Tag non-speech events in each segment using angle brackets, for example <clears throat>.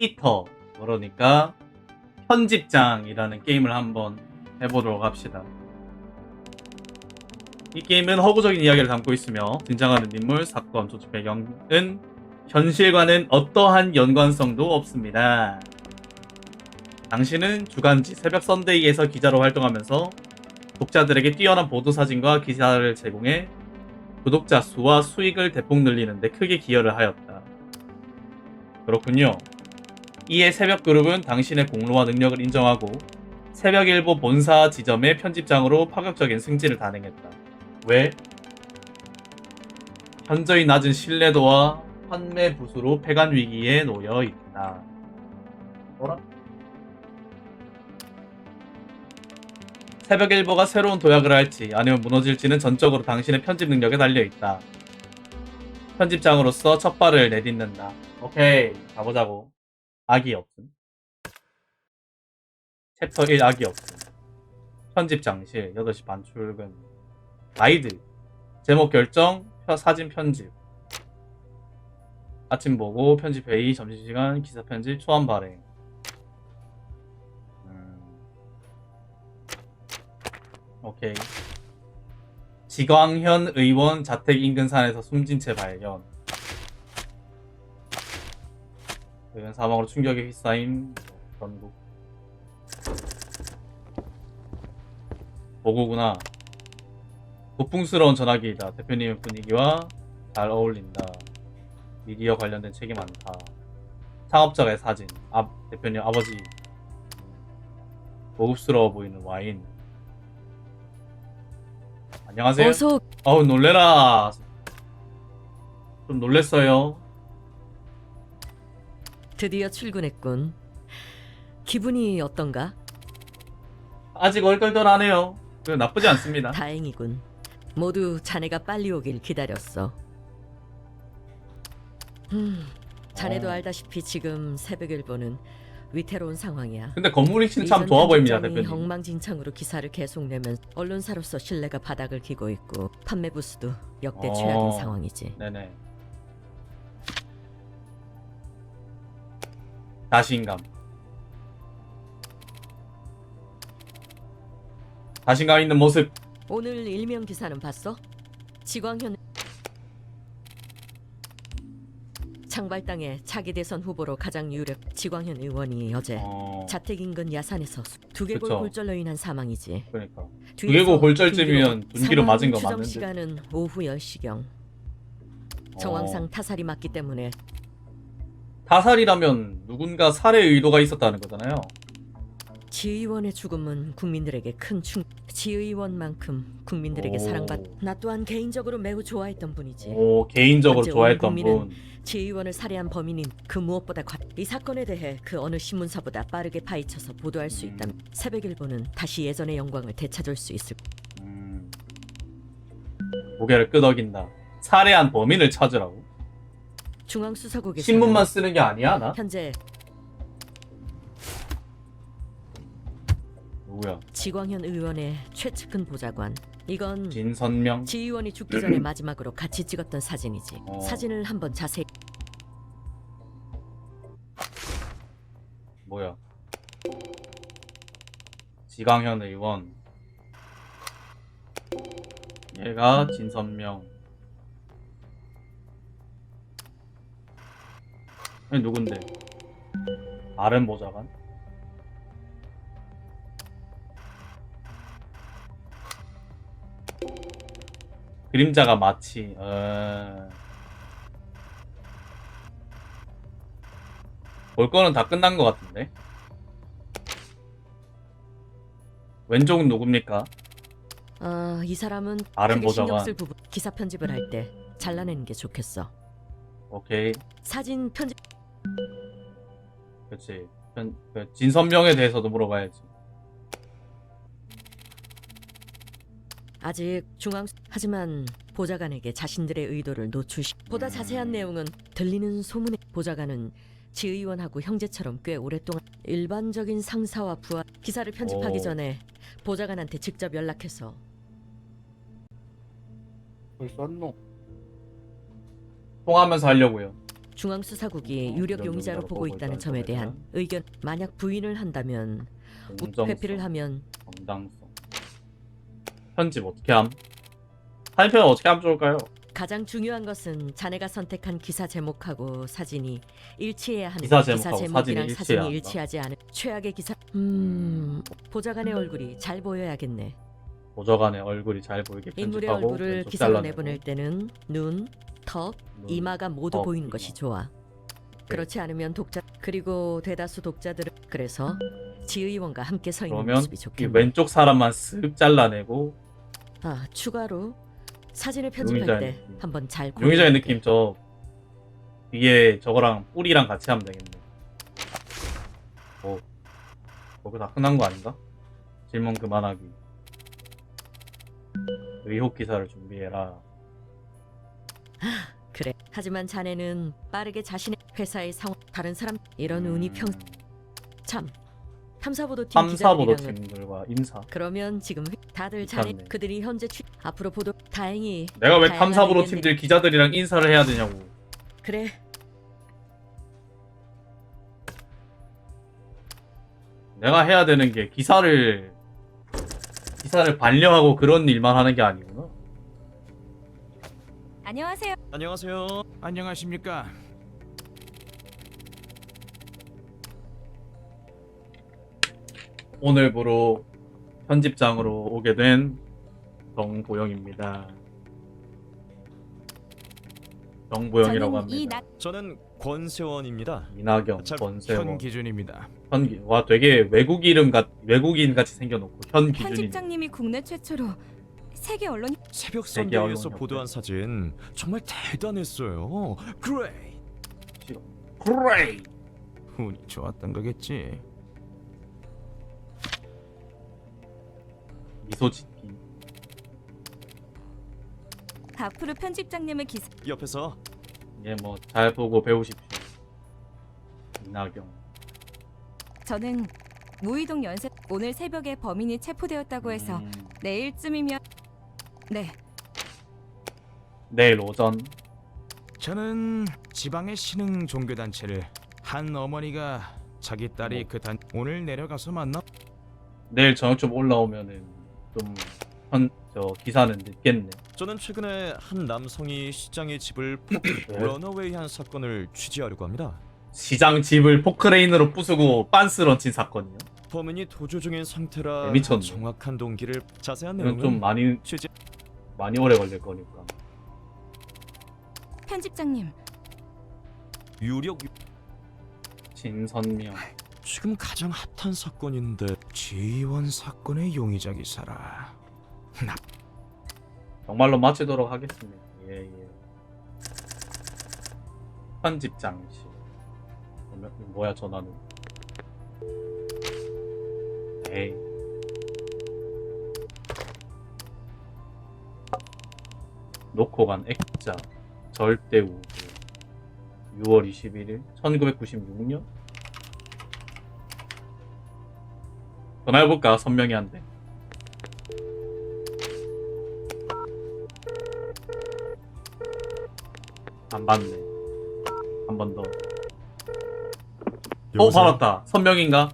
히터 그러니까 편집장이라는 게임을 한번 해보도록 합시다. 이 게임은 허구적인 이야기를 담고 있으며 등장하는 인물, 사건, 조직 배경은 현실과는 어떠한 연관성도 없습니다. 당신은 주간지 새벽 선데이에서 기자로 활동하면서 독자들에게 뛰어난 보도 사진과 기사를 제공해 구독자 수와 수익을 대폭 늘리는데 크게 기여를 하였다. 그렇군요. 이에 새벽 그룹은 당신의 공로와 능력을 인정하고 새벽일보 본사 지점의 편집장으로 파격적인 승진을 단행했다. 왜? 현저히 낮은 신뢰도와 판매 부수로 폐간 위기에 놓여 있다. 뭐라? 새벽일보가 새로운 도약을 할지 아니면 무너질지는 전적으로 당신의 편집 능력에 달려 있다. 편집장으로서 첫 발을 내딛는다. 오케이, 가보자고. 악이 없음. 챕터 1 악이 없음. 편집 장실 8시 반 출근. 가이드. 제목 결정, 펴- 사진 편집. 아침 보고, 편집 회의, 점심시간, 기사 편집, 초안 발행. 음. 오케이. 지광현 의원 자택 인근 산에서 숨진 채 발견. 의원 사망으로 충격에 휩싸임 전국. 보고구나. 고풍스러운 전화기이다. 대표님의 분위기와 잘 어울린다. 미디어 관련된 책이 많다. 창업자의 사진. 아, 대표님 아버지. 고급스러워 보이는 와인. 안녕하세요. 어서 어우 놀래라. 좀 놀랬어요. 드디어 출근했군. 기분이 어떤가? 아직 얼떨떨하네요. 그 나쁘지 않습니다. 다행이군. 모두 자네가 빨리 오길 기다렸어. 음, 자네도 어. 알다시피 지금 새벽 일보는 위태로운 상황이야. 근데 건물이 참 이전 좋아 보입니다, 대표님. 엉망진창으로 기사를 계속 내면 언론사로서 신뢰가 바닥을 기고 있고 판매 부수도 역대 어. 최악인 상황이지. 네네. 자신감. 자신감 있는 모습. 오늘 일명 기사는 봤어? 지광현 창발당의 차기 대선 후보로 가장 유력 지광현 의원이 어제 어, 자택 인근 야산에서 두개골. 골절로 인한 사망이지. 그러니까. 두개골 골절쯤이면 둔기로 맞은 거 맞는데. 시간은 오후 10시경. 정황상 어, 타살이 맞기 때문에 타살이라면 누군가 살해 의도가 있었다는 거잖아요. 지의원의 죽음은 국민들에게 큰 충. 지의원만큼 국민들에게 오. 사랑받. 나 또한 개인적으로 매우 좋아했던 분이지. 오, 개인적으로 좋아했던 온 국민은 분. 지의원을 살해한 범인인 그 무엇보다 과... 이 사건에 대해 그 어느 신문사보다 빠르게 파헤쳐서 보도할 수 음. 있다면 새벽일보는 다시 예전의 영광을 되찾을 수 있을. 음. 고개를 끄덕인다. 살해한 범인을 찾으라고? 중앙수사국에서 신문만 쓰는 게 아니야, 나? 현재 누구야? 지광현 의원의 최측근 보좌관. 이건 진선명? 지의원이 죽기 전에 마지막으로 같이 찍었던 사진이지. 어. 사진을 한번 자세히 뭐야? 지강현 의원. 얘가 진선명. 얘 누군데? 다른 보좌관? 그림자가 마치 어... 볼 거는 다 끝난 것 같은데. 왼쪽은 누굽니까? 어, 이 사람은 다른 크게 신경 보좌관. 쓸 부분 기사 편집을 할 때 잘라내는 게 좋겠어. 오케이, 사진 편집 그렇지. 편- 그 진선명에 대해서도 물어봐야지. 아직 중앙 하지만 보좌관에게 자신들의 의도를 노출시 보다 음. 자세한 내용은 들리는 소문에 보좌관은 지의원하고 형제처럼 꽤 오랫동안 일반적인 상사와 부하 기사를 편집하기 오. 전에 보좌관한테 직접 연락해서 벌써 한 통하면서 하려고요. 중앙수사국이 유력 용의자로 보고 있다는 점에 대한 의견 만약 부인을 한다면 공정성, 회피를 하면 정당성 편집 어떻게 함? 한편 어떻게 하면 좋을까요? 가장 중요한 것은 자네가 선택한 기사 제목하고 사진이 일치해야 한다. 기사 제목하고 제목이랑 사진이 사진이 일치해야. 일치하지 않은 최악의 기사. 음, 보좌관의 얼굴이 잘 보여야겠네. 보좌관의 얼굴이 잘 보이게 인물의 편집하고 얼굴을 왼쪽 기사로 잘라내고 내보낼 때는 눈, 턱, 눈, 이마가 모두 턱, 보이는 이마. 것이 좋아. 그렇지 않으면 독자 그리고 대다수 독자들은 그래서 지의원과 함께 서 있는 그러면 모습이 이 좋겠네. 왼쪽 사람만 쓱 잘라내고 아 추가로 사진을 용의자의 편집할 때 느낌. 한번 잘 용의자의 고려해야 느낌 돼. 저 위에 저거랑 뿌리랑 같이 하면 되겠네. 뭐 그거 다 흔한 거 아닌가? 질문 그만하기. 의혹 기사를 준비해라. <gasps> 그래. 하지만 자네는 빠르게 자신의 회사의 상황, 다른 사람 이런 운이 음, 평참 탐사보도 팀 탐사보도 기자들이랑은 팀들과 인사. 그러면 지금 다들 자네. 그들이 현재 취 앞으로 보도 다행히 내가 왜 다양한 탐사보도 의견들이- 팀들 기자들이랑 인사를 해야 되냐고. 그래 내가 해야 되는 게 기사를 기사를 반려하고 그런 일만 하는 게 아니구나. 안녕하세요. 안녕하세요. 안녕하십니까? 오늘부로 편집장으로 오게 된 정보영입니다. 정보영이라고 저는 이 합니다. 나 저는 권세원입니다. 이낙연, 잘- 권세원, 현기준입니다. 현기. 와 되게 외국 이름 같 외국인 같이 생겨놓고 현기준이. 편집장님이 국내 최초로 세계 언론 새벽 세계 선대에서 보도한. 사진 정말 대단했어요. 그레이. 그레이. 운이 좋았던 거겠지. 미소 짓기. 앞으로 편집장님의 기사 옆에서 예, 뭐잘 보고 배우십시오. 이낙연. 저는 무이동 연쇄 오늘 새벽에 범인이 체포되었다고 해서 음, 내일쯤이면 네 내일 오전 저는 지방의 신흥 종교 단체를 한 어머니가 자기 딸이 뭐. 그단 오늘 내려가서 만나 내일 저녁 좀 올라오면은 좀현저 기사는 늦겠네. 저는 최근에 한 남성이 시장의 집을 폭 <coughs> 네. 런어웨이한 사건을 취재하려고 합니다. 시장 집을 포크레인으로 부수고 빤스 런친 사건이요. 범인이 도주 중인 상태라 네, 미쳤네. 정확한 동기를 자세한 이건 내용은 좀 많이 취재 많이 오래 걸릴 거니까. 편집장님 유력 진선명. 지금 가장 핫한 사건인데 지원 사건의 용의자 기사라. 나 정말로 마치도록 하겠습니다. 예, 예. 편집장실. 그러면 뭐야 전화는? 에이. 놓고 간 액자 절대 우주 6월 21일 1996년 전화해볼까 선명히 한데 안 받네 한 번 더. 어 여보세요? 받았다 선명인가?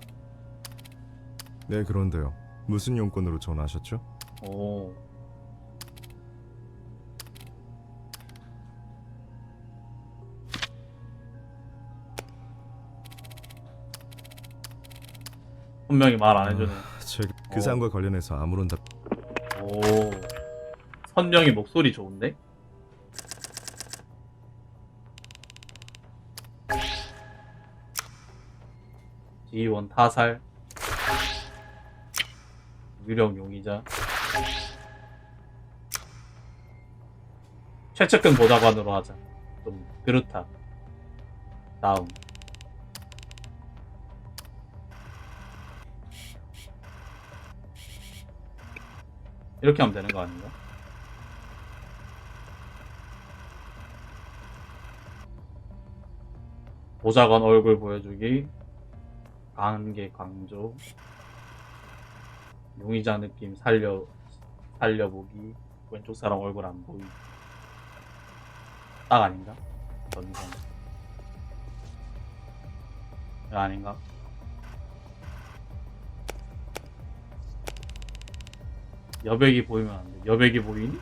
네, 그런데요. 무슨 용건으로 전화하셨죠? 오 선명히 말 안 해주네 제가 어. 그 사안과 관련해서 아무런 답 오. 선명이 목소리 좋은데? 지원 타살. 유령 용의자. 최측근 보좌관으로 하자. 좀 그렇다. 다음 이렇게 하면 되는 거 아닌가? 보좌관 얼굴 보여주기 관계 강조 용의자 느낌 살려 살려보기 왼쪽 사람 얼굴 안 보이 딱 아닌가? 전선 이거 아닌가? 여백이 보이면 안 돼. 여백이 보이니?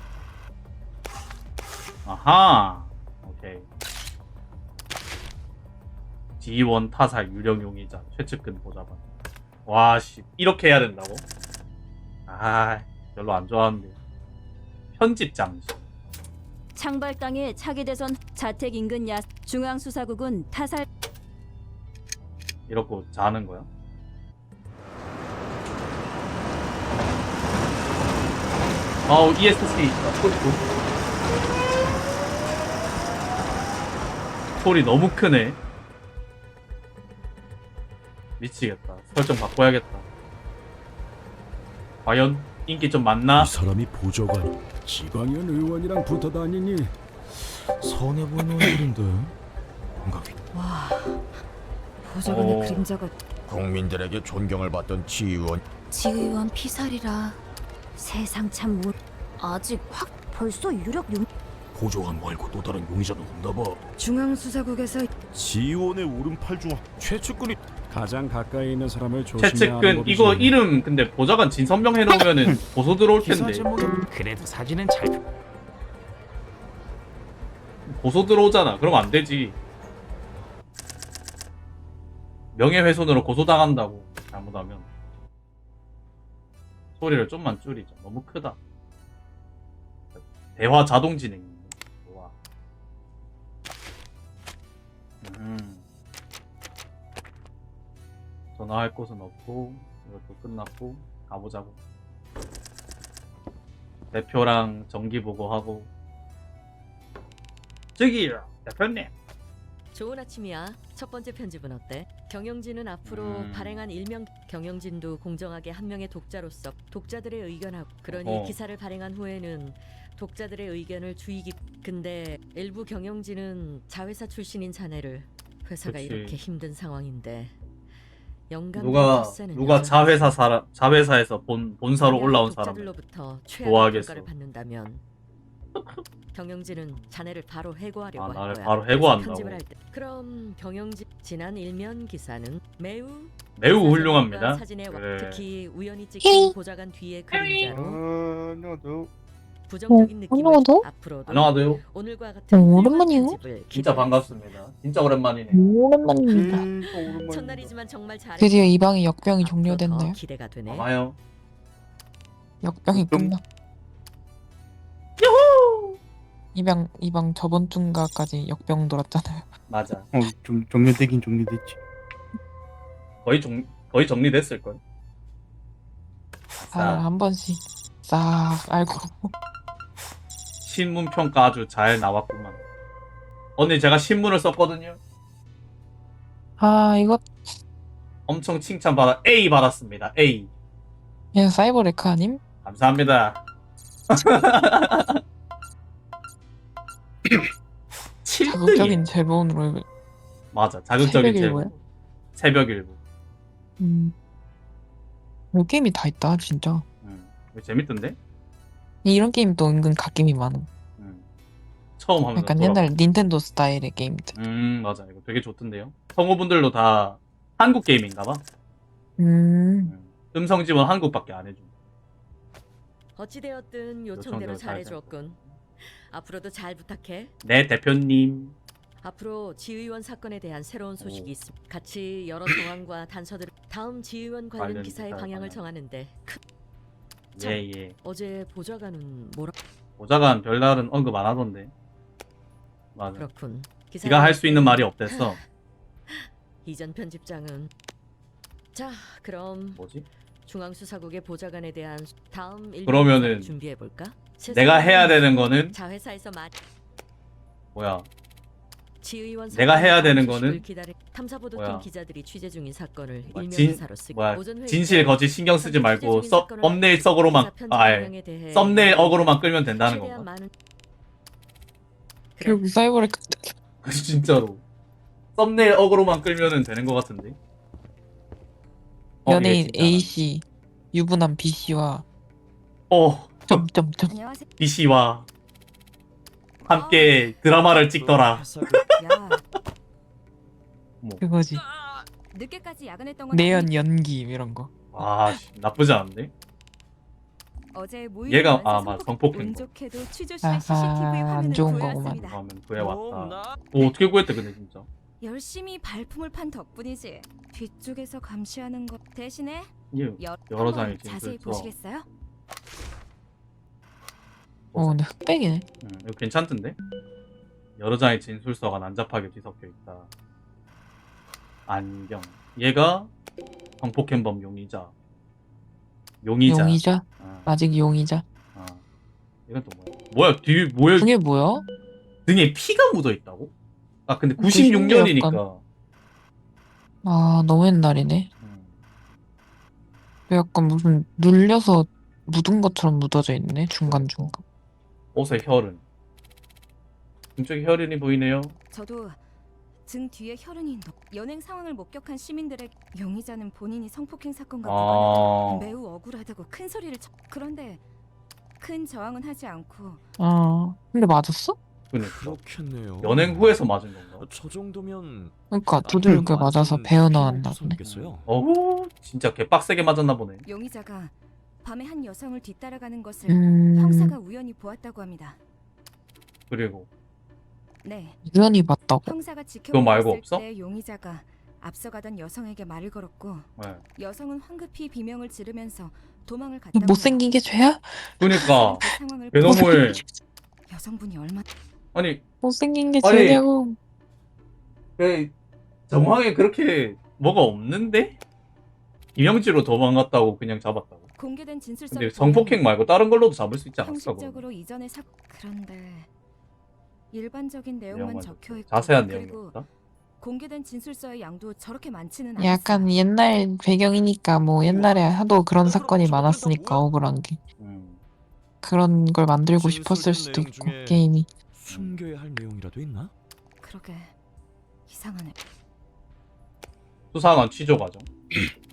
아하. 오케이. G1 타사 유령 용의자 최측근 보좌관. 와, 씨. 이렇게 해야 된다고? 아, 별로 안 좋아하는데. 편집장. 씨. 창발당의 차기 대선 자택 인근 야 중앙 수사국은 타살 이러고 자는 거야? 아우 ESC. 소리 좀. 소리 너무 크네. 미치겠다. 설정 바꿔야겠다. 과연 인기 좀 많나? 사람이 보좌관 지광현 의원이랑 붙어 다니니 선해 보이는 <laughs> 얼굴인데 뭔가 와, 보좌관의 어. 그림자가 국민들에게 존경을 받던 지의원 지의원 피살이라 세상 참 무... 아직 확 벌써 유력 용... 보좌관 말고 또 다른 용의자도 없나 봐 중앙수사국에서 지원의 오른팔 중 최측근이 가장 가까이 있는 사람을 조심해야 하는 최측근 법이지 이거 이름 근데 보좌관 진선명 해놓으면은 <laughs> 고소 들어올 텐데 그래도 사진은 잘 고소 들어오잖아. 그럼 안 되지. 명예훼손으로 고소 당한다고 잘못하면 소리를 좀만 줄이자. 너무 크다. 대화 자동 진행. 좋아. 음. 전화할 곳은 없고 이것도 끝났고 가보자고. 대표랑 정기 보고하고 저기요 대표님 좋은 아침이야. 첫 번째 편집은 어때? 경영진은 앞으로 음. 발행한 일명 경영진도 공정하게 한 명의 독자로서 독자들의 의견하고 그러니 어허. 기사를 발행한 후에는 독자들의 의견을 주의 깊. 근데 일부 경영진은 자회사 출신인 자네를 회사가 그치. 이렇게 힘든 상황인데 영감 누가 누가 자회사 사람 자회사에서 본 본사로 올라온 사람 독자들로부터 최악의 좋아하겠어. 평가를 받는다면 경영진은 자네를 바로 해고하려고 아, 할 나를 거야. 바로 해고한다고? 편집을 할 때. 그럼 경영진 지난 일면 기사는 매우 매우 기사 훌륭합니다. 제목과 사진에 와- 그래. 특히 우연히 찍힌 보좌관 뒤에 그림자로 어, 부정적인 느낌을 안녕하세요? 앞으로도 안녕하세요. 오늘과 같은 어, 오랜만이에요. 편집을 진짜 기대해 반갑습니다. 진짜 오랜만이네. 오랜만입니다. 첫날이지만 정말 잘해. 드디어 이 방의 역병이 앞으로 더 종료됐나요? 기대가 되네. 아마요. 역병이 끝나. 이방 이방 저번 주인가까지 역병 돌았잖아요. <laughs> 맞아. 어, 좀 종료되긴 종료됐지. 거의 정 거의 정리됐을 걸. 아, 한 번씩 싹 알고 <laughs> 신문 평가 아주 잘 나왔구만. 오늘 제가 신문을 썼거든요. 아 이거 엄청 칭찬 받아 A 받았습니다. A. 그냥 사이버 레카 아님? 감사합니다. <laughs> 7등이 자극적인 제본으로 맞아. 자극적인 새벽? 새벽 일보. 음. 이 게임이 다 있다 진짜. 음. 이거 재밌던데? 이런 게임도 은근 갓겜이 많아. 음. 처음 하면서 약간 돌아- 옛날 닌텐도 스타일의 게임들. 음 맞아 이거 되게 좋던데요 성우분들도 다 한국 게임인가봐 음. 음성 지원 한국밖에 안 해줘 어찌되었든 요청대로 요청대로 잘 잘해주었군. 앞으로도 잘 부탁해. 네 대표님 앞으로 지의원 사건에 대한 새로운 소식이 오. 있습니다. 같이 여러 정황과 <coughs> 단서들 다음 지의원 관련 관련 기사의 기사의 방향을 방향. 정하는데 크, 참. 예예 어제 보좌관은 뭐라 보좌관 별다른 언급 안 하던데 맞아 그렇군. 네가 할 수 있는 말이 없댔어 <laughs> 이전 편집장은 자 그럼 뭐지 중앙수사국의 보좌관에 대한 수- 다음 그러면은 준비해 볼까? 내가 해야 되는 거는? 자회사에서 마 뭐야? 지의원 내가 해야 되는 거는? 기다리 탐사보도팀 뭐야. 기자들이 취재 중인 사건을 뭐야, 진- 기사로 쓰고 뭐야? 진실 때 거짓 신경 쓰지 말고 써, 중인 썸네일 사건을 썩으로만 기사 편집 아 예. 썸네일 어그로만 끌면 된다는 건가? 많은 결국 사이버 레카 진짜로. 썸네일 어그로만 끌면은 되는 것 같은데? 어, 예, 연예인 진짜. A 씨 유부남 B 씨와 어 점점점 안녕하세요. B 씨와 함께 드라마를 찍더라. 그 야, 그거지. 늦게까지 야근했던 건 내연 아니- 연기 이런 거. 아 씨, 나쁘지 않은데? 어제 모의 얘가- 아, 맞아. 성폭행 운 거. 좋게도 취조 시 아하, CCTV 안 화면을 좋은 구해왔습니다. 그러면 구해 어, 왔다. 나오 어떻게 구했대 근데 진짜? 열심히 발품을 판 덕분이지. 뒤쪽에서 감시하는 것 대신에 여, 여러 한번 장의 자세히. 보시겠어요? 어 근데 흑백이네. 음, 이거 괜찮던데? 여러 장의 진술서가 난잡하게 뒤섞여 있다. 안경. 얘가 성폭행범 용의자. 용의자. 용의자. 아, 아직 용의자. 아. 이건 또 뭐야? 뭐야 뒤 뭐야? 그게 뭐야? 등에 피가 묻어 있다고? 아 근데 그게 96년이니까. 아 너무 옛날이네. 음. 약간 무슨 눌려서 묻은 것처럼 묻어져 있네 중간 중간. 옷의 혈흔. 등쪽에 혈흔이 보이네요. 저도 등 뒤에 혈흔이 너- 연행 상황을 목격한 시민들의 용의자는 본인이 성폭행 사건과 무관하다 아. 매우 억울하다고 큰 소리를 쳐. 그런데 큰 저항은 하지 않고 아 근데 맞았어? 그러니까. 그렇겠네요. 연행 후에서 맞은 건가? 저 정도면 그러니까 두들겨 맞아서 배어 나왔나 보네. 어우 진짜 개빡세게 맞았나 보네. 용의자가 밤에 한 여성을 뒤따라가는 것을 음 형사가 우연히 보았다고 합니다. 그리고 네, 유연히 봤다고? 형사가 지켜보고 말고 있을 없어? 때 용의자가 앞서가던 여성에게 말을 걸었고 네. 여성은 황급히 비명을 지르면서 도망을 갔다고 못생긴 게 죄야? 그러니까 그 상황을 여성분이 얼마 아니 못생긴 게 아니, 죄냐고. 왜 정황에 그렇게 뭐가 없는데 이명지로 도망갔다고 그냥 잡았다고. 공개된 진술서 근데 성폭행 말고 다른 걸로도 잡을 수 있지 않았어? 형식적으로 이전의 사 그런데 일반적인 내용만 적혀 있고 자세한 그리고 내용이었다. 공개된 진술서의 양도 저렇게 많지는 약간 않았어요. 옛날 배경이니까 뭐 옛날에 하도 그런 사건이 많았으니까 억울한 게 음. 그런 걸 만들고 싶었을 수도 있고 게임이 숨겨야 할 내용이라도 있나? 그러게 이상하네. 수상한 취조 과정. <laughs>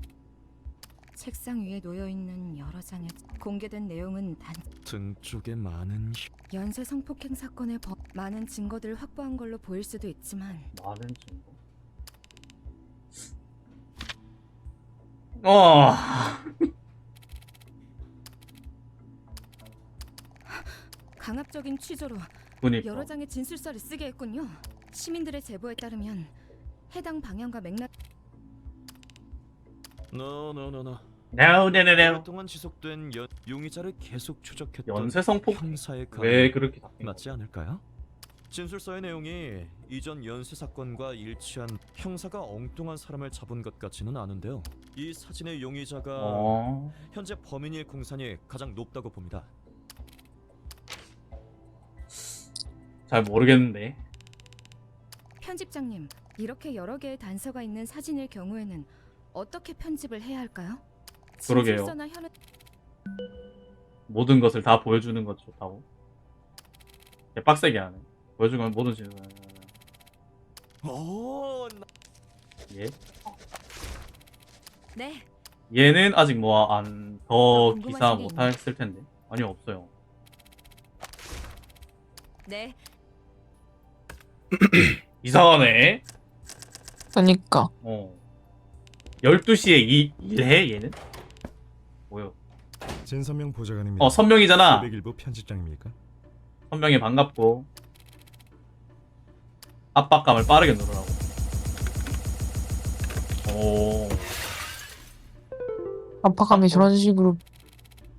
책상 위에 놓여 있는 여러 장의 공개된 내용은 단 등 쪽에 많은 희- 연쇄 성폭행 사건의 법 많은 증거들을 확보한 걸로 보일 수도 있지만 많은 증거. 어. 강압적인 취조로 그니까. 여러 장의 진술서를 쓰게 했군요. 시민들의 제보에 따르면 해당 방향과 맥락 노노노노. No, no, no, no. 오랫동안 지속된 연, 용의자를 계속 추적했던 연쇄 성 폭 형사의 왜 그렇게 바뀐 맞지 않을까요? 진술서의 내용이 이전 연쇄 사건과 일치한 형사가 엉뚱한 사람을 잡은 것 같지는 않은데요. 이 사진의 용의자가 어. 현재 범인일 공산이 가장 높다고 봅니다. 잘 모르겠는데. 편집장님 이렇게 여러 개의 단서가 있는 사진일 경우에는 어떻게 편집을 해야 할까요? 그러게요. 모든 것을 다 보여주는 것 좋다고. 개 빡세게 하네. 보여주면 모든 진술. 오, 예. 네 얘는 아직 뭐안더더 기사 못 했을 텐데. 아니요 없어요. 네. <clears throat> 이상하네. 그러니까 어. 12시에 이, 일해 얘는? 진선명 보좌관입니다. 어 선명이잖아. 201부 편집장입니까? 선명이 반갑고 압박감을 빠르게 누르라고. 오. 압박감이 저런 식으로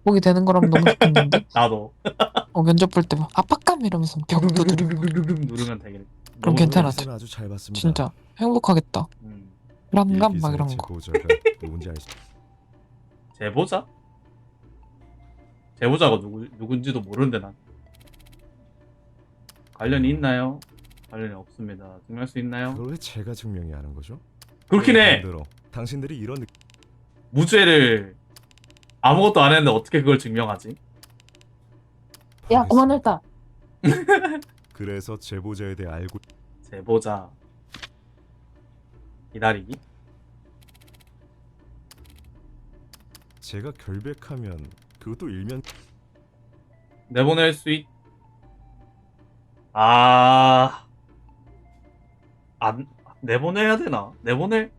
보게 되는 거라면 너무 좋겠는데 <laughs> 나도. 어, 면접 볼 때 막 압박감 이러면서 벽 두드리고 누르면 되겠네. 그럼. 기사는 아주 잘 봤습니다. 진짜 행복하겠다 음. 이 불안감 막 기사의 이런 거 누군지 알수 제보자? 제보자가 누구 누군지도 모르는데 난 관련이 있나요? 관련이 없습니다. 증명할 수 있나요? 그걸 왜 제가 증명해야 하는 거죠? 그렇긴 해. 반대로 당신들이 이런 느... 무죄를 아무것도 안 했는데 어떻게 그걸 증명하지? 야 그만했다 <laughs> 그래서 제보자에 대해 알고 제보자 기다리기? 제가 결백하면 그것도 일면 내보낼 수 있... 아... 안... 내보내야 되나? 내보낼...